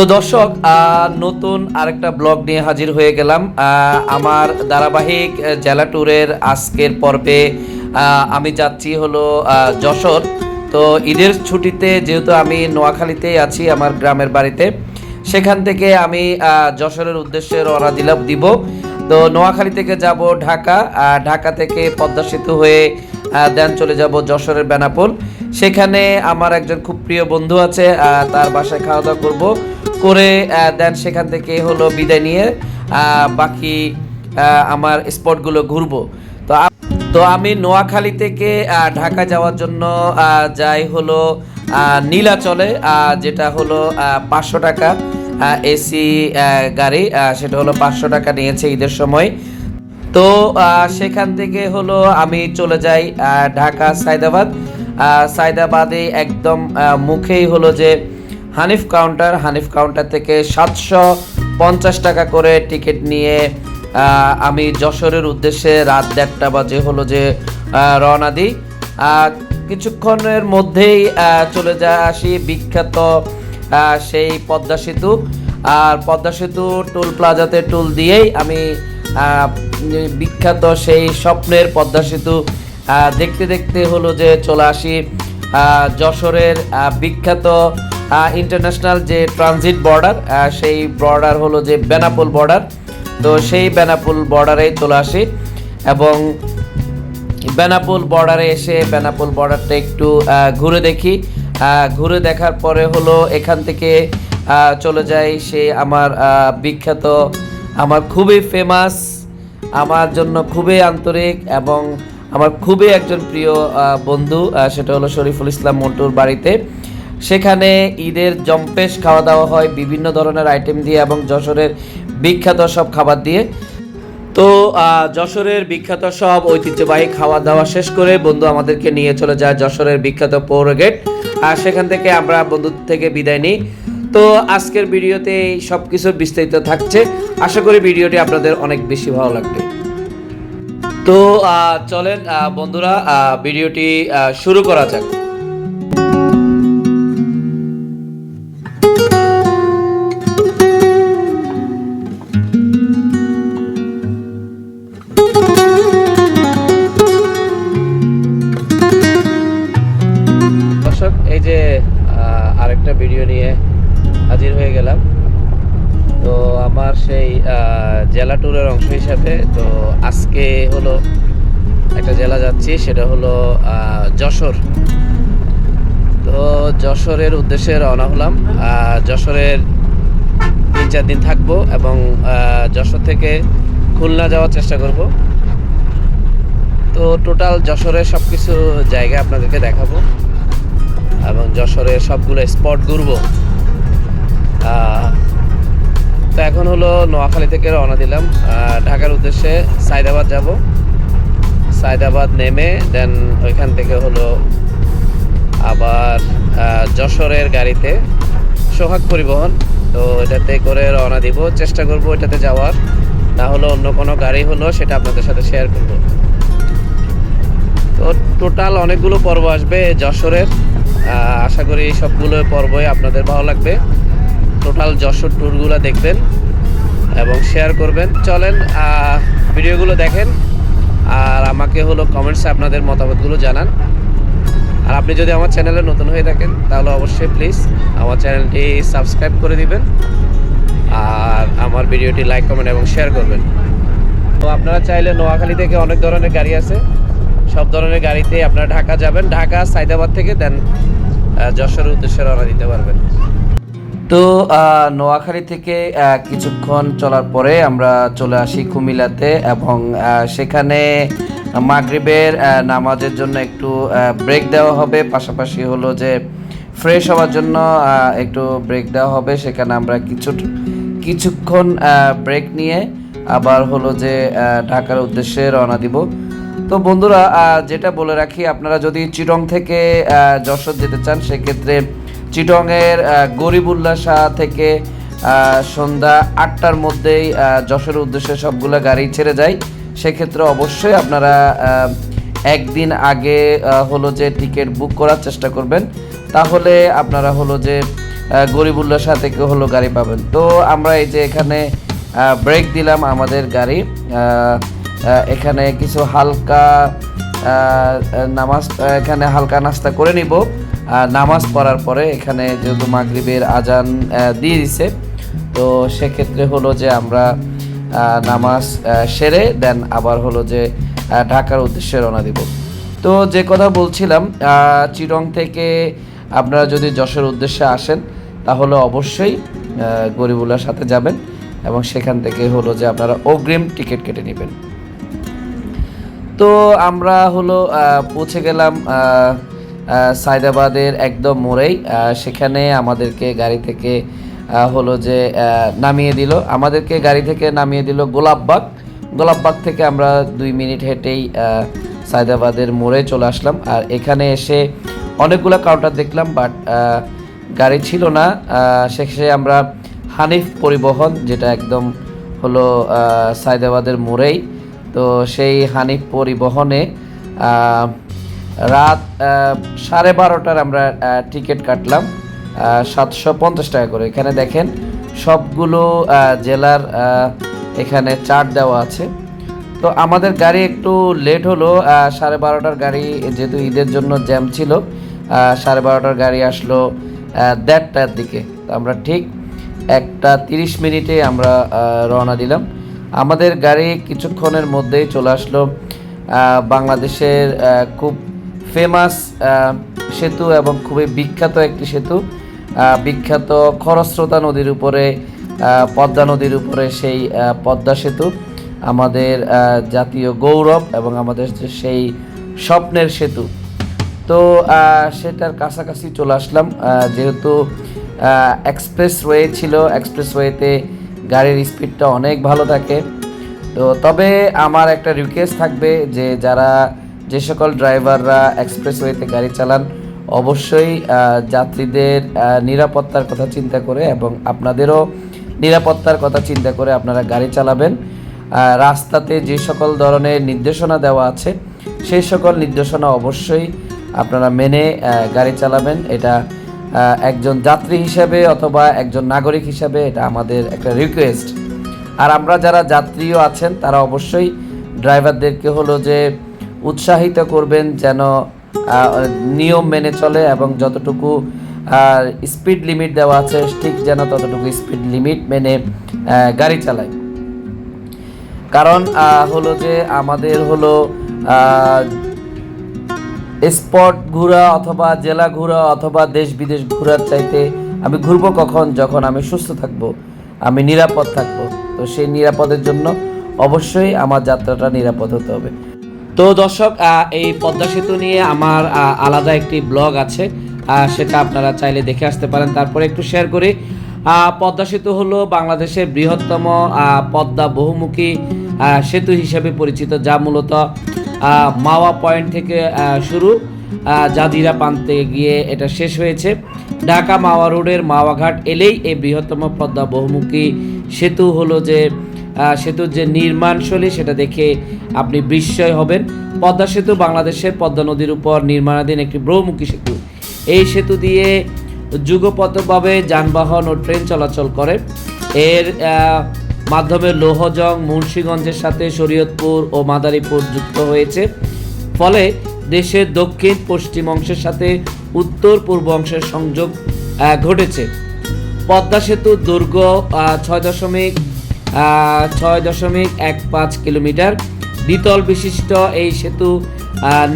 তো দর্শক নতুন আরেকটা ব্লগ নিয়ে হাজির হয়ে গেলাম। আমার ধারাবাহিক জেলা ট্যুরের আজকের পর্বে আমি যাচ্ছি হলো যশোর। তো ঈদের ছুটিতে যেহেতু আমি নোয়াখালীতেই আছি আমার গ্রামের বাড়িতে, সেখান থেকে আমি যশোরের উদ্দেশ্যে রওনা দিলাম, দিব। তো নোয়াখালী থেকে যাব ঢাকা ঢাকা থেকে পদ্মা সেতু হয়ে দেন চলে যাব যশোরের বেনাপোল। সেখানে আমার একজন খুব প্রিয় বন্ধু আছে তার বাসায় খাওয়া দাওয়া করব। করে দেন সেখান থেকে হলো বিদায় নিয়ে বাকি আমার স্পটগুলো ঘুরবো। তো তো আমি নোয়াখালী থেকে ঢাকা যাওয়ার জন্য যাই হলো নীলাচলে যেটা হলো পাঁচশো টাকা এসি গাড়ি সেটা হলো পাঁচশো টাকা নিয়েছে ঈদের সময়। তো সেখান থেকে হলো আমি চলে যাই ঢাকা, সায়দাবাদ। সায়দাবাদে একদম মুখেই হলো যে হানিফ কাউন্টার হানিফ কাউন্টার থেকে সাতশো পঞ্চাশ টাকা করে টিকিট নিয়ে আমি যশোরের উদ্দেশ্যে রাত দেড়টা বাজে হলো যে রওনা দিই। কিছুক্ষণের মধ্যেই চলে যায় আসি বিখ্যাত সেই পদ্মা সেতু। আর পদ্মা সেতু টোল প্লাজাতে টোল দিয়েই আমি বিখ্যাত সেই স্বপ্নের পদ্মা সেতু দেখতে দেখতে হলো যে চলে আসি যশোরের বিখ্যাত ইন্টারন্যাশনাল যে ট্রানজিট বর্ডার সেই বর্ডার হলো যে বেনাপোল বর্ডার তো সেই বেনাপোল বর্ডারেই চলে আসি। এবং বেনাপোল বর্ডারে এসে বেনাপোল বর্ডারটা একটু ঘুরে দেখি। ঘুরে দেখার পরে হলো এখান থেকে চলে যাই সে আমার বিখ্যাত, আমার খুবই ফেমাস আমার জন্য খুবই আন্তরিক এবং আমার খুবই একজন প্রিয় বন্ধু সেটা হলো শরীফুল ইসলাম মন্টুর বাড়িতে। সেখানে ঈদের জম্পেশ খাওয়া দাওয়া হয় বিভিন্ন ধরনের আইটেম দিয়ে এবং যশোরের বিখ্যাত সব খাবার দিয়ে। তো যশোরের বিখ্যাত সব ঐতিহ্যবাহী খাওয়া দাওয়া শেষ করে বন্ধু আমাদেরকে নিয়ে চলে যায় যশোরের বিখ্যাত পৌর গেট। আর সেখান থেকে আমরা বন্ধু থেকে বিদায় নিই। তো, আজকের ভিডিওতে এই সব কিছু বিস্তারিত থাকছে। আশা করি ভিডিওটি আপনাদের অনেক বেশি ভালো লাগবে। তো চলেন বন্ধুরা ভিডিওটি শুরু করা যাক। গেলাম। তো আমার সেই জেলা ট্যুরের অংশ হিসাবে তো আজকে হলো একটা জেলা যাচ্ছি, সেটা হলো যশোর। তো যশোরের উদ্দেশ্যে রওনা হলাম। যশোরের তিন চার দিন থাকব এবং যশোর থেকে খুলনা যাওয়ার চেষ্টা করব। তো টোটাল যশোরের সব কিছু জায়গা আপনাদেরকে দেখাবো এবং যশোরের সবগুলো স্পট ঘুরবো। তো এখন হলো নোয়াখালী থেকে রওনা দিলাম। ঢাকার উদ্দেশ্যে সায়দাবাদ যাব। সায়দাবাদ নেমে দেন ওইখান থেকে হলো আবার যশোরের গাড়িতে সোহাগ পরিবহন। তো এটাতে করে রওনা দিব। চেষ্টা করব এটাতে যাওয়ার। না হলে অন্য কোনো গাড়ি হলো, সেটা আপনাদের সাথে শেয়ার করব। তো টোটাল অনেকগুলো পর্ব আসবে যশোরের। আশা করি সবগুলো পর্বই আপনাদের ভালো লাগবে। টোটাল যশোর ট্যুরগুলো দেখবেন এবং শেয়ার করবেন। চলেন ভিডিওগুলো দেখেন আর আমাকে হলো কমেন্টসে আপনাদের মতামতগুলো জানান। আর আপনি যদি আমার চ্যানেলে নতুন হয়ে থাকেন, তাহলে অবশ্যই প্লিজ আমার চ্যানেলটি সাবস্ক্রাইব করে দিবেন আর আমার ভিডিওটি লাইক কমেন্ট এবং শেয়ার করবেন। তো আপনারা চাইলে নোয়াখালী থেকে অনেক ধরনের গাড়ি আছে। সব ধরনের গাড়িতে আপনারা ঢাকা যাবেন। ঢাকা, সাইদাবাদ থেকে দেন যশোরের উদ্দেশ্যে রওনা দিতে পারবেন। তো নোয়াখালী থেকে কিছুক্ষণ চলার পরে আমরা চলে আসি কুমিল্লাতে এবং সেখানে মাগরিবের নামাজের জন্য একটু ব্রেক দেওয়া হবে। পাশাপাশি হলো যে ফ্রেশ হওয়ার জন্য একটু ব্রেক দেওয়া হবে। সেখানে আমরা কিছু, কিছুক্ষণ ব্রেক নিয়ে আবার হলো যে ঢাকার উদ্দেশ্যে রওনা দিব। তো বন্ধুরা যেটা বলে রাখি, আপনারা যদি চিটং থেকে যশোর যেতে চান, সেক্ষেত্রে চিটংয়ের গরিবুল্লাহ শাহ থেকে সন্ধ্যা আটটার মধ্যেই যশোরের উদ্দেশ্যে সবগুলো গাড়ি ছেড়ে যায়। সেক্ষেত্রে অবশ্যই আপনারা একদিন আগে হলো যে টিকিট বুক করার চেষ্টা করবেন। তাহলে আপনারা হলো যে গরিবুল্লাহ থেকে হলো গাড়ি পাবেন। তো আমরা এই যে এখানে ব্রেক দিলাম আমাদের গাড়ি। এখানে কিছু হালকা নামাজ এখানে হালকা নাস্তা করে নিব। নামাজ পড়ার পরে এখানে যেহেতু মাগরিবের আজান দিয়ে দিছে, তো সেক্ষেত্রে হলো যে আমরা নামাজ সেরে দেন আবার হলো যে ঢাকার উদ্দেশ্যে রওনা দিব। তো যে কথা বলছিলাম চিরং থেকে আপনারা যদি যশোর উদ্দেশ্যে আসেন, তাহলে অবশ্যই গরিবুল্লার সাথে যাবেন এবং সেখান থেকে হলো যে আপনারা অগ্রিম টিকিট কেটে নেবেন। তো আমরা হলো পৌঁছে গেলাম সায়দাবাদের একদম মোড়েই সেখানে আমাদেরকে গাড়ি থেকে হলো যে নামিয়ে দিল। আমাদেরকে গাড়ি থেকে নামিয়ে দিল গোলাপবাগ গোলাপবাগ থেকে আমরা দুই মিনিট হেঁটেই সায়দাবাদের মোড়ে চলে আসলাম। আর এখানে এসে অনেকগুলো কাউন্টার দেখলাম বাট গাড়ি ছিল না। শেষে আমরা হানিফ পরিবহন, যেটা একদম হলো সায়দাবাদের মোড়েই, তো সেই হানিফ পরিবহনে রাত সাড়ে বারোটার আমরা টিকিট কাটলাম সাতশো পঞ্চাশ টাকা করে। এখানে দেখেন সবগুলো জেলার এখানে চার্ট দেওয়া আছে। তো আমাদের গাড়ি একটু লেট হলো সাড়ে বারোটার গাড়ি যেহেতু ঈদের জন্য জ্যাম ছিল সাড়ে বারোটার গাড়ি আসলো দেড়টার দিকে। তো আমরা ঠিক একটা তিরিশ মিনিটে আমরা রওনা দিলাম। আমাদের গাড়ি কিছুক্ষণের মধ্যেই চলে আসলো বাংলাদেশের খুব ফেমাস সেতু এবং খুবই বিখ্যাত একটি সেতু। বিখ্যাত খরস্রোতা নদীর উপরে পদ্মা নদীর উপরে সেই পদ্মা সেতু। আমাদের জাতীয় গৌরব এবং আমাদের সেই স্বপ্নের সেতু। তো সেটার কাছাকাছি চলে আসলাম। যেহেতু এক্সপ্রেস ওয়ে ছিল এক্সপ্রেস ওয়েতে গাড়ির স্পিডটা অনেক ভালো থাকে। তো তবে আমার একটা রিকোয়েস্ট থাকবে যে যারা যে সকল ড্রাইভাররা এক্সপ্রেসওয়েতে গাড়ি চালান, অবশ্যই যাত্রীদের নিরাপত্তার কথা চিন্তা করে এবং আপনাদেরও নিরাপত্তার কথা চিন্তা করে আপনারা গাড়ি চালাবেন। রাস্তাতে যে সকল ধরনের নির্দেশনা দেওয়া আছে, সেই সকল নির্দেশনা অবশ্যই আপনারা মেনে গাড়ি চালাবেন। এটা একজন যাত্রী হিসেবে অথবা একজন নাগরিক হিসেবে এটা আমাদের একটা রিকোয়েস্ট আর আমরা যারা যাত্রীও আছেন, তারা অবশ্যই ড্রাইভারদেরকে হলো যে উৎসাহিত করবেন যেন নিয়ম মেনে চলে এবং যতটুকু আর স্পিড লিমিট দেওয়া আছে, ঠিক যেন ততটুকু স্পিড লিমিট মেনে গাড়ি চালায়। কারণ হলো যে আমাদের হলো স্পট ঘোরা অথবা জেলা ঘোরা অথবা দেশ বিদেশ ঘোরার চাইতে আমি ঘুরবো কখন? যখন আমি সুস্থ থাকব, আমি নিরাপদ থাকব। তো সেই নিরাপদের জন্য অবশ্যই আমার যাত্রাটা নিরাপদ হতে হবে। তো দর্শক এই পদ্মা সেতু নিয়ে আমার আলাদা একটি ব্লগ আছে সেটা আপনারা চাইলে দেখে আসতে পারেন। তারপরে একটু শেয়ার করি। পদ্মা সেতু হলো বাংলাদেশের বৃহত্তম পদ্মা বহুমুখী সেতু হিসেবে পরিচিত, যা মূলত মাওয়া পয়েন্ট থেকে শুরু জাজিরা প্রান্তে গিয়ে এটা শেষ হয়েছে। ঢাকা মাওয়া রোডের মাওয়াঘাট এলেই এই বৃহত্তম পদ্মা বহুমুখী সেতু হলো যে সেতুর যে নির্মাণশৈলী, সেটা দেখে আপনি বিস্ময় হবেন। পদ্মা সেতু বাংলাদেশের পদ্মা নদীর উপর নির্মাণাধীন একটি বহুমুখী সেতু। এই সেতু দিয়ে যুগপথভাবে যানবাহন ও ট্রেন চলাচল করে। এর মাধ্যমে লোহজং, মুন্সীগঞ্জের সাথে শরীয়তপুর ও মাদারীপুর যুক্ত হয়েছে। ফলে দেশের দক্ষিণ পশ্চিম অংশের সাথে উত্তর পূর্ব অংশের সংযোগ ঘটেছে। পদ্মা সেতু দুর্গ ছয় দশমিক ছয় দশমিক এক পাঁচ কিলোমিটার। দ্বিতল বিশিষ্ট এই সেতু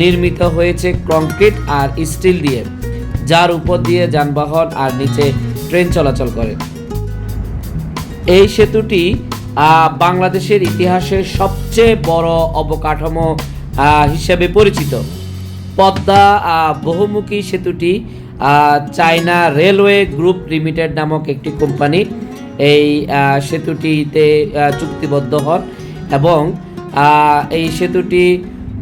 নির্মিত হয়েছে কংক্রিট আর স্টিল দিয়ে, যার উপর দিয়ে যানবাহন আর নিচে ট্রেন চলাচল করে। এই সেতুটি বাংলাদেশের ইতিহাসের সবচেয়ে বড় অবকাঠামো হিসেবে পরিচিত। পদ্মা বহুমুখী সেতুটি চায়না রেলওয়ে গ্রুপ লিমিটেড নামক একটি কোম্পানি এই সেতুটিতে চুক্তিবদ্ধ হন এবং এই সেতুটি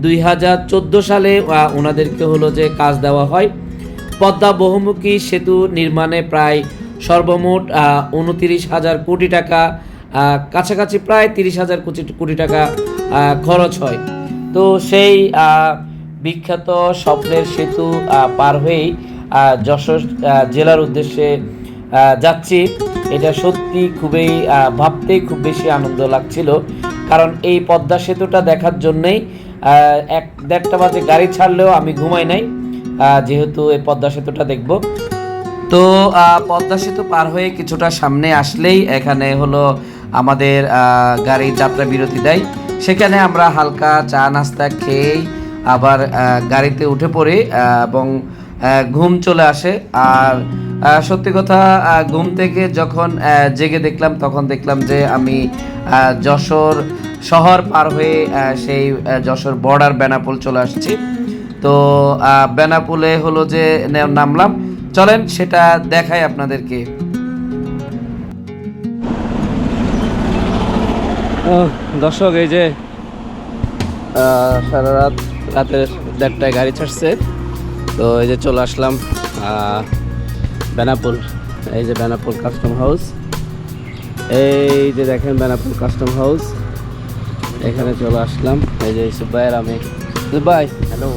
দুই হাজার চোদ্দ সালে ওনাদেরকে হলো যে কাজ দেওয়া হয়। পদ্মা বহুমুখী সেতু নির্মাণে প্রায় সর্বমোট উনতিরিশ হাজার কোটি টাকা কাছাকাছি প্রায় তিরিশ হাজার কোটি কোটি টাকা খরচ হয়। তো সেই বিখ্যাত স্বপ্নের সেতু পার হয়েই যশোর জেলার উদ্দেশ্যে যাচ্ছি। এটা সত্যি খুবই ভাবতেই খুব বেশি আনন্দ লাগছিল। কারণ এই পদ্মা সেতুটা দেখার জন্যেই এক দেড়টা বাজে গাড়ি ছাড়লেও আমি ঘুমাই নাই। যেহেতু এই পদ্মা সেতুটা দেখব। তো পদ্মা সেতু পার হয়ে কিছুটা সামনে আসলেই এখানে হলো আমাদের গাড়ির যাত্রা বিরতি দেয়। সেখানে আমরা হালকা চা নাস্তা খেয়েই আবার গাড়িতে উঠে পড়ি এবং ঘুম চলে আসে। আর সত্যি কথা ঘুম থেকে যখন জেগে দেখলাম, তখন দেখলাম যে আমি যশোর শহর পার হয়ে সেই যশোর বর্ডার বেনাপোল চলে আসছি। তো বেনাপুলে হলো যে নামলাম। চলেন, সেটা দেখাই আপনাদেরকে। দর্শক, এই যে সারা রাত, রাতের দেড়টায় গাড়ি ছাড়ছে। তো এই যে চলে আসলাম বেনাপুল এই যে বেনাপুল কাস্টম হাউস এই যে দেখেন বেনাপুল কাস্টম হাউস এখানে চলে আসলাম। এই যে ইসুফ ভাইয়ের আমি। ভাই। Hello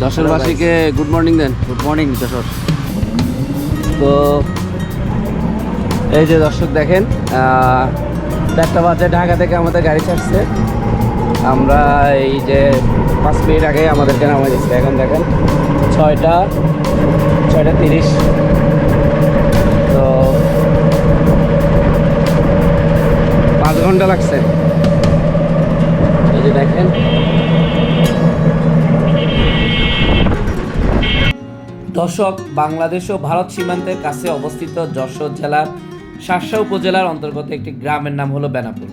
যশোরবাসীকে good morning then good morning Jessore তো এই যে দর্শক দেখেন চারটা বাজে ঢাকা থেকে আমাদের গাড়ি ছাড়ছে। আমরা এই যে পাঁচ মিনিট আগে আমাদেরকে নামাই দিচ্ছে এখন দেখেন। ছয়টা ছয়টা তিরিশ। তো পাঁচ ঘণ্টা লাগছে। এই যে দেখেন। দর্শক, বাংলাদেশ ও ভারত সীমান্তের কাছে অবস্থিত যশোর জেলার শার্শা উপজেলার অন্তর্গত একটি গ্রামের নাম হলো বেনাপুল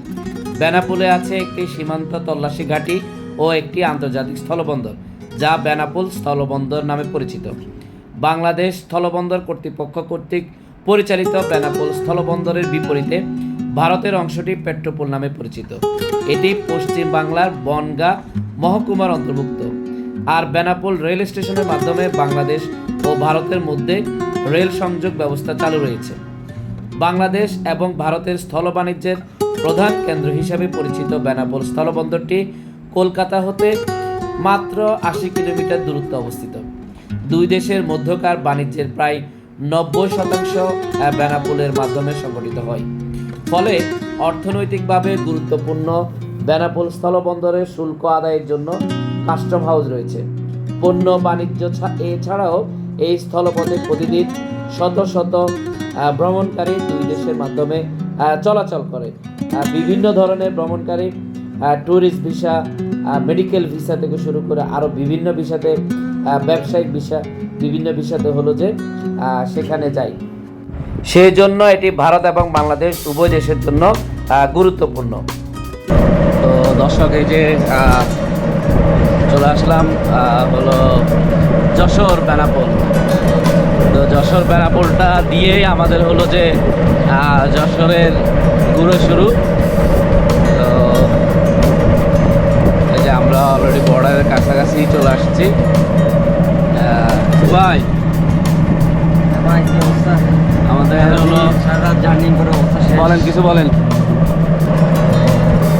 বেনাপুলে আছে একটি সীমান্ত তল্লাশি ঘাঁটি ও একটি আন্তর্জাতিক স্থলবন্দর। যা বেনাপুল স্থলবন্দর নামে পরিচিত। বাংলাদেশ স্থলবন্দর কর্তৃপক্ষ কর্তৃক পরিচালিত বেনাপুল স্থলবন্দরের বিপরীতে ভারতের অংশটি পেট্রোপোল নামে পরিচিত। এটি পশ্চিম বাংলার বনগাঁ মহকুমার অন্তর্ভুক্ত। আর বেনাপোল রেল স্টেশনের মাধ্যমে বাংলাদেশ ও ভারতের মধ্যে রেল সংযোগ ব্যবস্থা চালু রয়েছে। বাংলাদেশ এবং ভারতের স্থল বাণিজ্যের প্রধান কেন্দ্র হিসাবে পরিচিত বেনাপোল স্থলবন্দরটি কলকাতা হতে মাত্র আশি কিলোমিটার দূরত্বে অবস্থিত। দুই দেশের মধ্যকার বাণিজ্যের প্রায় নব্বই শতাংশ বেনাপোলের মাধ্যমে সংগঠিত হয়। ফলে অর্থনৈতিকভাবে গুরুত্বপূর্ণ বেনাপোল স্থলবন্দরের শুল্ক আদায়ের জন্য কাস্টম হাউস রয়েছে। পণ্য, বাণিজ্য এছাড়াও এই স্থলপথে প্রতিদিন শত শত ভ্রমণকারী দুই দেশের মাধ্যমে চলাচল করে। বিভিন্ন ধরনের ভ্রমণকারী ট্যুরিস্ট ভিসা মেডিকেল ভিসা থেকে শুরু করে আরও বিভিন্ন ভিসাতে ব্যবসায়িক ভিসা বিভিন্ন ভিসাতে হলো যে সেখানে যাই। সেই জন্য এটি ভারত এবং বাংলাদেশ উভয় দেশের জন্য গুরুত্বপূর্ণ। তো দর্শক, এই যে চলে আসলাম হলো যশোর বেনাপোল। তো যশোর বেনাপোলটা দিয়েই আমাদের হলো যে যশোরের ঘুরো শুরু। অলরেডি বর্ডারের কাছাকাছি চলে আসছি। ভাই আমাদের হলো জার্নি করে বলেন কিছু বলেন।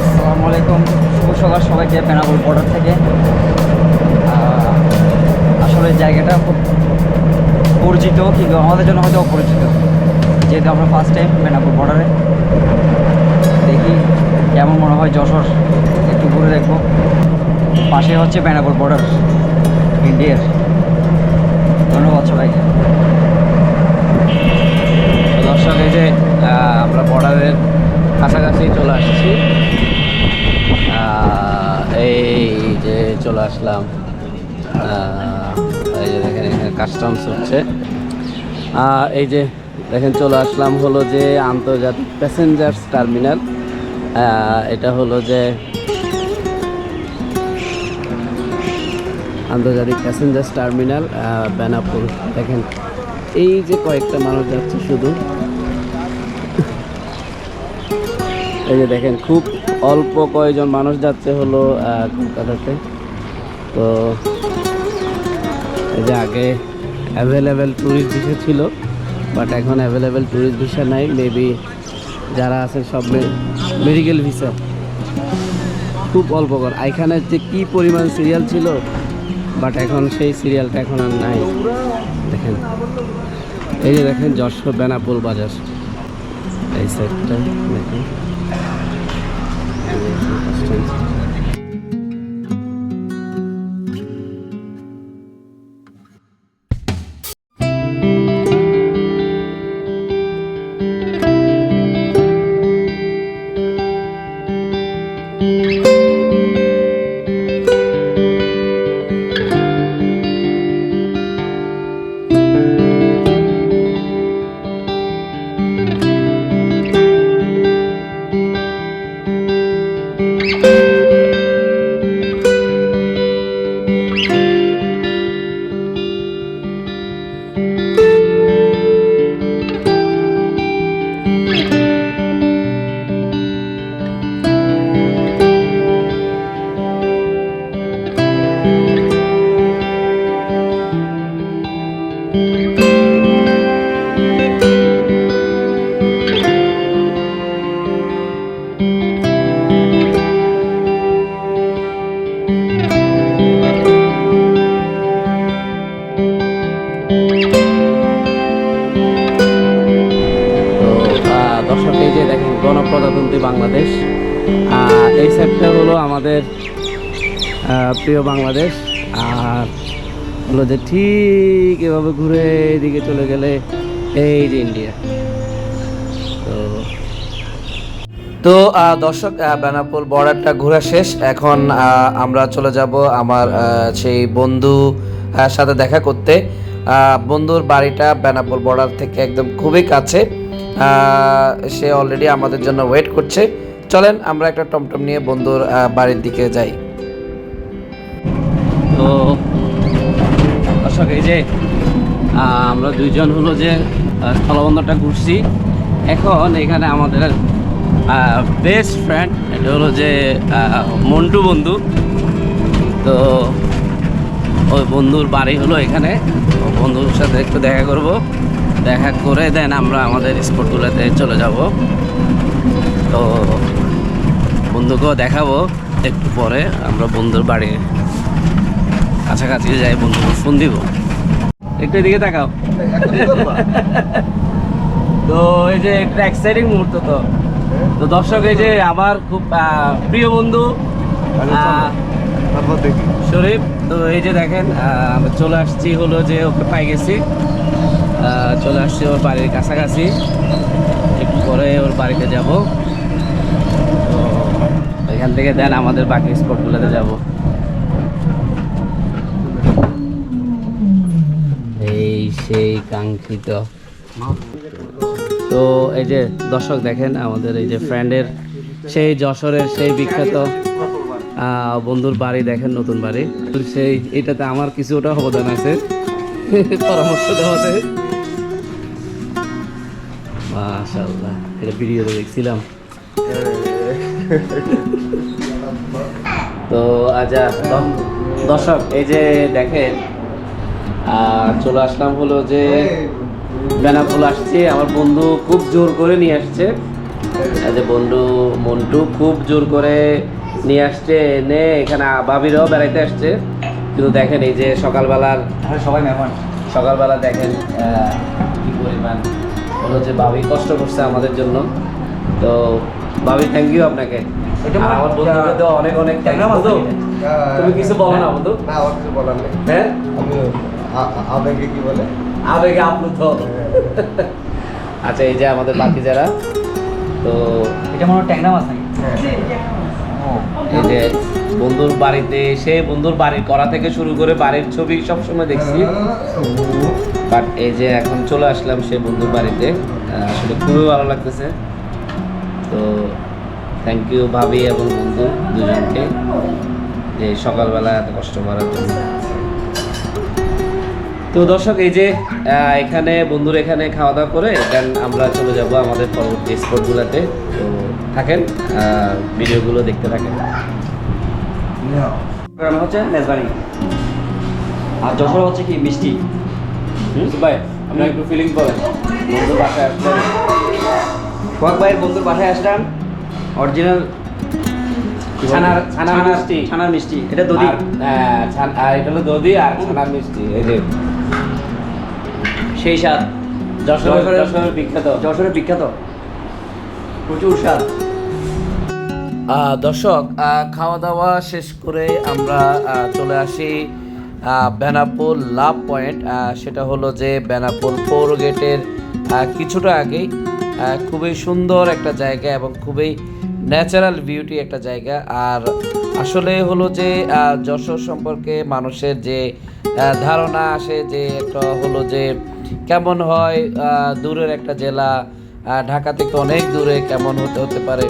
আসসালামু আলাইকুম শুভ সকাল সবাইকে বেনাপুর বর্ডার থেকে। আসলে জায়গাটা খুব পরিচিত কিন্তু আমাদের জন্য হয়তো অপরিচিত। যেহেতু আমরা ফার্স্ট টাইম বেনাপুর বর্ডারে দেখি কেমন মনে হয় যশোর একটু ঘুরে দেখব। পাশে হচ্ছে বেনাপুর বর্ডার ইন্ডিয়ার ধন্যবাদ সবাইকে। তো দর্শক, এই যে আমরা বর্ডারের কাছাকাছি চলে আসছি। এই যে চলে আসলাম এই যে দেখেন, এখানে কাস্টমস হচ্ছে। এই যে দেখেন, চলে আসলাম হলো যে আন্তর্জাতিক প্যাসেঞ্জার্স টার্মিনাল এটা হলো যে আন্তর্জাতিক প্যাসেঞ্জার টার্মিনাল বেনাপুর। দেখেন, এই যে কয়েকটা মানুষ যাচ্ছে শুধু। এই যে দেখেন, খুব অল্প কয়েকজন মানুষ যাচ্ছে হলো কলকাতাতে। তো এই যে আগে অ্যাভেলেবেল ট্যুরিস্ট ভিসা ছিল বাট এখন অ্যাভেলেবেল ট্যুরিস্ট ভিসা নাই। মেবি যারা আছে সব মেডিকেল ভিসা খুব অল্প কর। এখানে যে কি পরিমাণ সিরিয়াল ছিল বাট এখন সেই সিরিয়ালটা এখন আর নাই। দেখেন। এই যে দেখেন যশোর বেনাপুল বাজার। এই সাইডটা দেখেন। যে দেখেন, গণপ্রজাতন্ত্রী বাংলাদেশ। এই সাইডটা হলো আমাদের প্রিয় বাংলাদেশ। আর হলো যে ঠিক এভাবে ঘুরে এদিকে চলে গেলে এই যে ইন্ডিয়া তো তো দর্শক বেনাপোল বর্ডারটা ঘোরা শেষ। এখন আমরা চলে যাব আমার সেই বন্ধু সাথে দেখা করতে। বন্ধুর বাড়িটা বেনাপোল বর্ডার থেকে একদম খুবই কাছে। সে অলরেডি আমাদের জন্য ওয়েট করছে। চলেন, আমরা একটা টমটম নিয়ে বন্ধুর বাড়ির দিকে যাই। তো, দর্শক, এই যে আমরা দুইজন হলো যে স্থলবন্দরটা ঘুরছি। এখন এখানে আমাদের বেস্ট ফ্রেন্ড এটা হলো যে মন্টু বন্ধু। তো, ওই বন্ধুর বাড়ি হলো এখানে। বন্ধুর সাথে একটু দেখা করব। দেখা করে দেন আমরা আমাদের স্পটগুলোতে চলে যাব। তো বন্ধুকেও দেখাবো একটু পরে আমরা বন্ধুর বাড়ি কাছাকাছি যাই বন্ধুকে ফোন দিব। একটু এদিকে তাকাও। তো এই যে একটা এক্সাইটিং মুহূর্ত তো। তো দর্শক এই যে আমার খুব প্রিয় বন্ধু শরীফ তো এই যে দেখেন চলে আসছি হলো যে ওকে পাই গেছি। চলে আসছি ওর বাড়ির কাছাকাছি। একটু পরে ওর বাড়িতে যাব। তো এখান থেকে দেন আমাদের বাকি স্পটগুলোতে যাব। এই সেই কাঙ্ক্ষিত। তো এই যে দর্শক দেখেন, আমাদের এই যে ফ্রেন্ডের সেই যশোরের সেই বিখ্যাত বন্ধুর বাড়ি দেখেন, নতুন বাড়ি। সেই এটাতে আমার কিছুটা অবদান আছে। পরামর্শ দেওয়াতে মাশাল্লাহ এটা ভিডিওতে দেখছিলাম। তো আচ্ছা দর্শক এই যে দেখেন চলে আসলাম হলো যে বেনাফুল আসছে। আমার বন্ধু খুব জোর করে নিয়ে আসছে। যে বন্ধু মন্টু খুব জোর করে নিয়ে আসছে। এনে এখানে বাবিরাও বেড়াইতে আসছে। কিন্তু দেখেন এই যে সকালবেলার হ্যাঁ সবাই মেহমান। সকালবেলা দেখেন কি পরিমাণ হলো যে ভাবি কষ্ট করছে আমাদের জন্য। তো ভাবি থ্যাংক ইউ আপনাকে। আমার বন্ধুকে তো অনেক অনেক থ্যাংক বন্ধু। তুমি কিছু বলো না বন্ধু। না আমার কিছু বলার নেই। হ্যাঁ? আমি আ- আ- আবেগে কি বলে? আবেগে আপ্লুত। আচ্ছা এই যে আমাদের বাকি যারা তো এটা মনে হয় ট্যাংরা মাছ নাকি? ও যে বন্ধুর বাড়িতে এসে, বন্ধুর বাড়ির করা থেকে শুরু করে বাড়ির ছবি সবসময় দেখছি। বাট এই যে এখন চলে আসলাম সে বন্ধুর বাড়িতে। আসলে খুবই ভালো লাগতেছে। তো থ্যাংক ইউ ভাবি এবং বন্ধু দুজনকে যে সকালবেলা এত কষ্ট করার জন্য। তো দর্শক, এই যে এখানে বন্ধুর এখানে খাওয়া দাওয়া করে দেন আমরা চলে যাব আমাদের পরবর্তী স্পটগুলোতে তো থাকেন ভিডিওগুলো দেখতে থাকেন। গ্রামে হচ্ছে মেজবানি আর যশোর হচ্ছে কি মিষ্টি। ভাই আপনার একটু ফিলিংস বলেন বন্ধুর বাসায় আসলেন। সোহাগ ভাইয়ের বন্ধুর বাসায় আসলাম। অরিজিনাল ছানার ছানার মিষ্টি। ছানার মিষ্টি। এটা দধি। আর, আর এটা হলো দধি আর ছানার মিষ্টি। এই যে সেই স্বাদ। যশোরের যশোরের- যশোরের বিখ্যাত। যশোরের বিখ্যাত। প্রচুর স্বাদ। দর্শক খাওয়া দাওয়া শেষ করে আমরা চলে আসি বেনাপোল লাভ পয়েন্ট। সেটা হলো যে বেনাপোল পৌর গেটের কিছুটা আগেই খুবই সুন্দর একটা জায়গা এবং খুবই ন্যাচারাল বিউটি একটা জায়গা। আর আসলে হলো যে যশোর সম্পর্কে মানুষের যে ধারণা আসে যে, একটা হলো যে, কেমন হয় দূরের একটা জেলা ঢাকা থেকে অনেক দূরে কেমন হতে হতে পারে।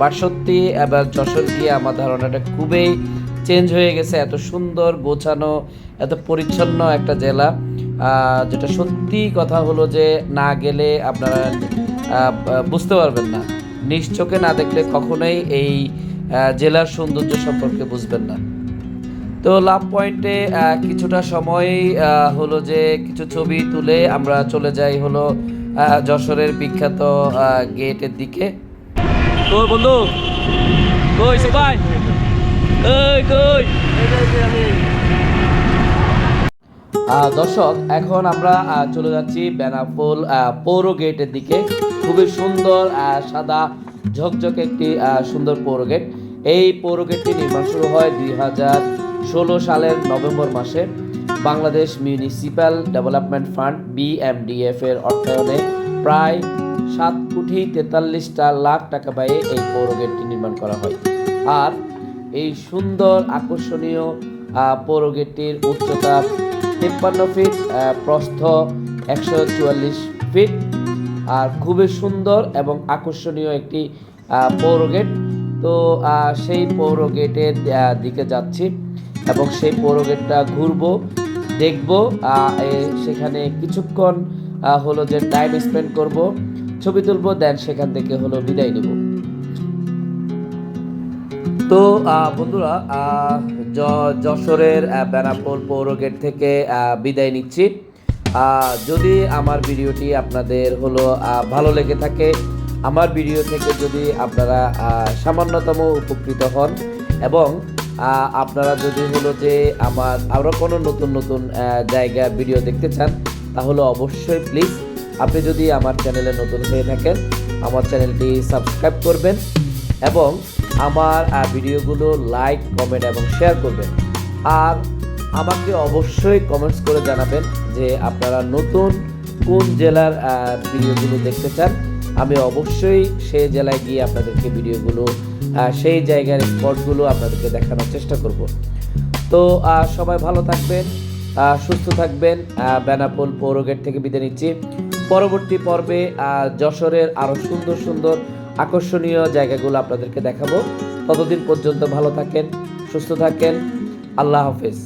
বাট সত্যি, এবার যশোর গিয়ে আমার ধারণাটা খুবই চেঞ্জ হয়ে গেছে। এত সুন্দর, গোছানো, এত পরিচ্ছন্ন একটা জেলা। যেটা সত্যি কথা হলো যে, না গেলে আপনারা বুঝতে পারবেন না। নিজ চোখে না দেখলে কখনোই এই জেলার সৌন্দর্য সম্পর্কে বুঝবেন না। তো লাভ পয়েন্টে কিছুটা সময় হলো যে, কিছু ছবি তুলে আমরা চলে যাই হলো যশোরের বিখ্যাত গেটের দিকে। কই বন্ধু? কই এই কই? দর্শক এখন আমরা চলে যাচ্ছি বেনাপোল আহ, পৌর গেটের দিকে। খুবই সুন্দর আহ, সাদা ঝকঝকে একটি আহ, সুন্দর পৌর গেট। এই পৌর গেটটি নির্মাণ শুরু হয় দুই হাজার ষোলো সালের নভেম্বর মাসে। Bangladesh municipal development fund, BMDF এর অর্থায়নে প্রায় সাত কোটি তেতাল্লিশটা লাখ টাকা ব্যয়ে এই পৌর গেটটি নির্মাণ করা হয়। আর এই সুন্দর, আকর্ষণীয় পৌর গেটটির উচ্চতা তিপ্পান্ন ফিট প্রস্থ একশো চুয়াল্লিশ ফিট, আর খুবই সুন্দর এবং আকর্ষণীয় একটি পৌর গেট তো সেই পৌর গেটের দিকে যাচ্ছি এবং সেই পৌর গেটটা ঘুরবো। দেখব সেখানে কিছুক্ষণ হলো যে টাইম স্পেন্ড করব, ছবি তুলবো দেন সেখান থেকে হলো বিদায় নেব। তো বন্ধুরা যশোরের বেনাপোল পৌর গেট থেকে বিদায় নিচ্ছি। যদি আমার ভিডিওটি আপনাদের হলো ভালো লেগে থাকে, আমার ভিডিও থেকে যদি আপনারা সামান্যতম উপকৃত হন, এবং আপনারা যদি হলো যে আমার আরও কোনো নতুন নতুন আহ, জায়গার ভিডিও দেখতে চান তাহলে অবশ্যই প্লিজ আপনি যদি আমার চ্যানেলে নতুন হয়ে থাকেন আমার চ্যানেলটি সাবস্ক্রাইব করবেন এবং আমার ভিডিওগুলো লাইক কমেন্ট এবং শেয়ার করবেন। আর আমাকে অবশ্যই কমেন্টস করে জানাবেন যে আপনারা নতুন কোন জেলার ভিডিওগুলো দেখতে চান। আমি অবশ্যই সেই জেলায় গিয়ে আপনাদেরকে ভিডিওগুলো সেই জায়গার স্পটগুলো আপনাদেরকে দেখানোর চেষ্টা করব। তো সবাই ভালো থাকবেন সুস্থ থাকবেন বেনাপোল পৌরগেট থেকে বিদায় নিচ্ছি। পরবর্তী পর্বে যশোরের আরও সুন্দর সুন্দর আকর্ষণীয় জায়গাগুলো আপনাদেরকে দেখাবো। ততদিন পর্যন্ত ভালো থাকেন, সুস্থ থাকেন, আল্লাহ হাফেজ।